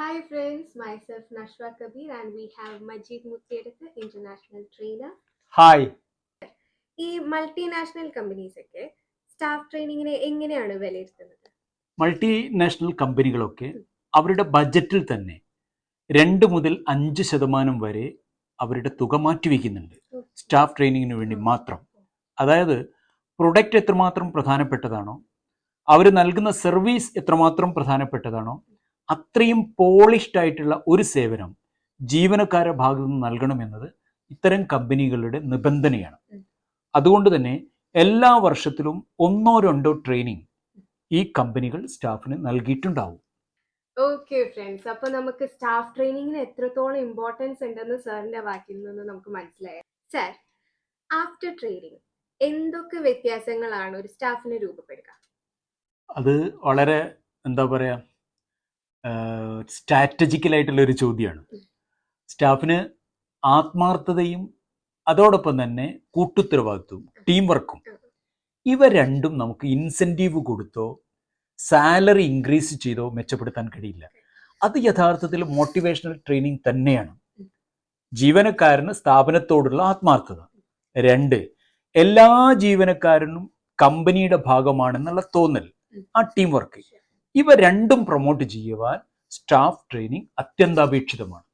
Hi friends, myself Nashwa Kabir and we have Majid Muttiedത്ത് international trainer. Hi ഈ multinational companies ഒക്കെ staff ട്രെയിനിങ്ങിനെ എങ്ങനെയാണ് വിലയിരുത്തുന്നത്? മൾട്ടിനാഷണൽ കമ്പനികളൊക്കെ അവരുടെ ബജറ്റിൽ തന്നെ രണ്ട് മുതൽ അഞ്ച് ശതമാനം വരെ അവരുടെ തുക മാറ്റിവെക്കുന്നുണ്ട്. സ്റ്റാഫ് ട്രെയിനിങ്ങിന് വേണ്ടി മാത്രം. അതായത് പ്രൊഡക്റ്റ് എത്രമാത്രം പ്രധാനപ്പെട്ടതാണോ? അവർ നൽകുന്ന സർവീസ് എത്രമാത്രം പ്രധാനപ്പെട്ടതാണോ? അത്രയും പോളിഷ്ഡ് ആയിട്ടുള്ള ഒരു സേവനം ജീവനക്കാരുടെ ഭാഗത്തു നിന്ന് നൽകണമെന്നത് ഇത്തരം കമ്പനികളുടെ നിബന്ധനയാണ്. അതുകൊണ്ട് തന്നെ എല്ലാ വർഷത്തിലും ഒന്നോ രണ്ടോ ട്രെയിനിങ് ഈ കമ്പനികൾ സ്റ്റാഫിന് നൽകിയിട്ടുണ്ടാവും. ഓക്കെ ഫ്രണ്ട്സ് അപ്പൊ നമുക്ക് സ്റ്റാഫ് ട്രെയിനിങ്ങിന് എത്രത്തോളം ഇമ്പോർട്ടൻസ് ഉണ്ടെന്ന് സാറിന്റെ വാക്കിൽ നിന്ന് നമുക്ക് മനസ്സിലായി. സാർ ആഫ്റ്റർ ട്രെയിനിങ് എന്തൊക്കെ വ്യത്യാസങ്ങളാണ് ഒരു സ്റ്റാഫിനെ രൂപപ്പെടുക? അത് വളരെ എന്താ പറയുക സ്ട്രാറ്റജിക്കലായിട്ടുള്ള ഒരു ചോദ്യമാണ് സ്റ്റാഫിന് ആത്മാർത്ഥതയും അതോടൊപ്പം തന്നെ കൂട്ടുത്തരവാദിത്വവും ടീം വർക്കും ഇവ രണ്ടും നമുക്ക് ഇൻസെന്റീവ് കൊടുത്തോ സാലറി ഇൻക്രീസ് ചെയ്തോ മെച്ചപ്പെടുത്താൻ കഴിയില്ല. അത് യഥാർത്ഥത്തിൽ മോട്ടിവേഷണൽ ട്രെയിനിങ് തന്നെയാണ്. ജീവനക്കാരന് സ്ഥാപനത്തോടുള്ള ആത്മാർത്ഥത. രണ്ട് എല്ലാ ജീവനക്കാരനും കമ്പനിയുടെ ഭാഗമാണെന്നുള്ള തോന്നൽ ആ ടീം വർക്ക് ഇവ രണ്ടും പ്രൊമോട്ട് ചെയ്യുവാൻ സ്റ്റാഫ് ട്രെയിനിങ് അത്യന്താപേക്ഷിതമാണ്.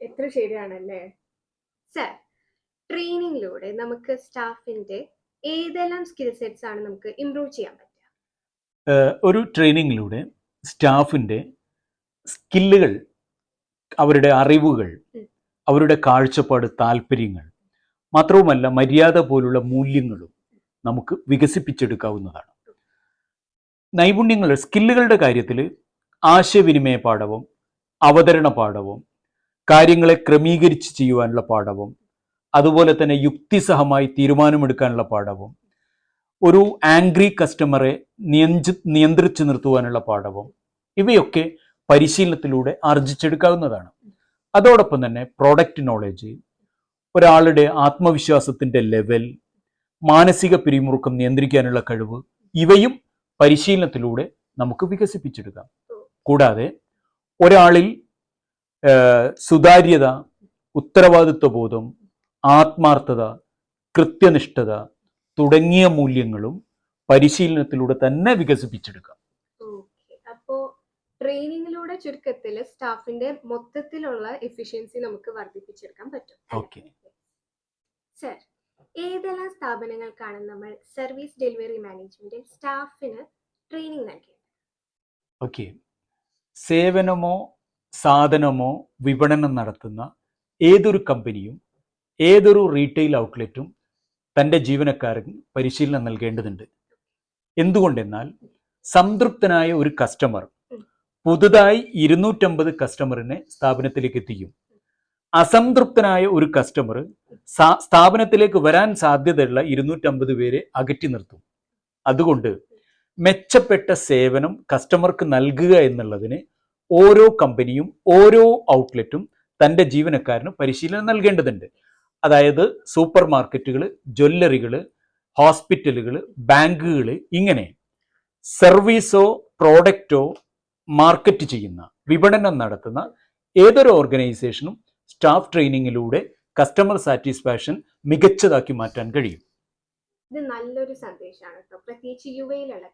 എത്ര ശരിയാണല്ലേ? സർ ട്രെയിനിങ്ങിലൂടെ നമുക്ക് സ്റ്റാഫിന്റെ ഏതെല്ലാം സ്കിൽ സെറ്റ്സ് ആണ് നമുക്ക് ഇംപ്രൂവ് ചെയ്യാൻ പറ്റുക? ഒരു ട്രെയിനിങ്ങിലൂടെ സ്റ്റാഫിന്റെ സ്കില്ലുകൾ അവരുടെ അറിവുകൾ അവരുടെ കാഴ്ചപ്പാട് താല്പര്യങ്ങൾ മാത്രവുമല്ല മര്യാദ പോലുള്ള മൂല്യങ്ങളും നമുക്ക് വികസിപ്പിച്ചെടുക്കാവുന്നതാണ്. നൈപുണ്യങ്ങൾ സ്കില്ലുകളുടെ കാര്യത്തിൽ ആശയവിനിമയ പാഠവും അവതരണ പാഠവും കാര്യങ്ങളെ ക്രമീകരിച്ച് ചെയ്യുവാനുള്ള പാഠവും അതുപോലെ തന്നെ യുക്തിസഹമായി തീരുമാനമെടുക്കാനുള്ള പാഠവും ഒരു ആംഗ്രി കസ്റ്റമറെ നിയന്ത്രി നിയന്ത്രിച്ചു നിർത്തുവാനുള്ള പാഠവും ഇവയൊക്കെ പരിശീലനത്തിലൂടെ ആർജിച്ചെടുക്കാവുന്നതാണ്. അതോടൊപ്പം തന്നെ പ്രോഡക്റ്റ് നോളജ് ഒരാളുടെ ആത്മവിശ്വാസത്തിന്റെ ലെവൽ മാനസിക പിരിമുറുക്കം നിയന്ത്രിക്കാനുള്ള കഴിവ് ഇവയും പരിശീലനത്തിലൂടെ നമുക്ക് വികസിപ്പിച്ചെടുക്കാം. കൂടാതെ ഒരാളിൽ സുതാര്യത ഉത്തരവാദിത്വ ബോധം ആത്മാർത്ഥത കൃത്യനിഷ്ഠത തുടങ്ങിയ മൂല്യങ്ങളും പരിശീലനത്തിലൂടെ തന്നെ വികസിപ്പിച്ചെടുക്കാം. അപ്പോ ട്രെയിനിങ്ങിലൂടെ ചുരുക്കത്തിൽ സ്റ്റാഫിന്റെ മൊത്തത്തിലുള്ള എഫിഷ്യൻസി നമുക്ക് വർദ്ധിപ്പിച്ചെടുക്കാൻ പറ്റും. ഓക്കെ. സർ ഏതെല്ലാം സ്ഥാപനങ്ങൾക്കാണ് നമ്മൾ സർവീസ് ഡെലിവറി മാനേജ്മെന്റിൽ സ്റ്റാഫിന് ട്രെയിനിങ് നൽകിയത്? ഓക്കെ സേവനമോ സാധനമോ വിപണനം നടത്തുന്ന ഏതൊരു കമ്പനിയും ഏതൊരു റീറ്റെയിൽ ഔട്ട്ലെറ്റും തന്റെ ജീവനക്കാരൻ പരിശീലനം നൽകേണ്ടതുണ്ട്. എന്തുകൊണ്ടെന്നാൽ സംതൃപ്തനായ ഒരു കസ്റ്റമർ പുതുതായി ഇരുന്നൂറ്റമ്പത് കസ്റ്റമറിനെ സ്ഥാപനത്തിലേക്ക് എത്തിക്കും. അസംതൃപ്തനായ ഒരു കസ്റ്റമർ സ്ഥാപനത്തിലേക്ക് വരാൻ സാധ്യതയുള്ള ഇരുന്നൂറ്റമ്പത് പേരെ അകറ്റി നിർത്തും. അതുകൊണ്ട് മെച്ചപ്പെട്ട സേവനം കസ്റ്റമർക്ക് നൽകുക എന്നുള്ളതിന് ഓരോ കമ്പനിയും ഓരോ ഔട്ട്ലെറ്റും തന്റെ ജീവനക്കാരന് പരിശീലനം നൽകേണ്ടതുണ്ട്. അതായത് സൂപ്പർ മാർക്കറ്റുകൾ ജ്വല്ലറികൾ ഹോസ്പിറ്റലുകൾ ബാങ്കുകൾ ഇങ്ങനെ സർവീസോ പ്രോഡക്റ്റോ മാർക്കറ്റ് ചെയ്യുന്ന വിപണനം നടത്തുന്ന ഏതൊരു ഓർഗനൈസേഷനും സ്റ്റാഫ് ട്രെയിനിങ്ങിലൂടെ കസ്റ്റമർ സാറ്റിസ്ഫാക്ഷൻ മികച്ചതാക്കി മാറ്റാൻ കഴിയും. ഇത് നല്ലൊരു സന്ദേശമാണ് കേട്ടോ. പ്രത്യേകിച്ച് യു എയിലുള്ള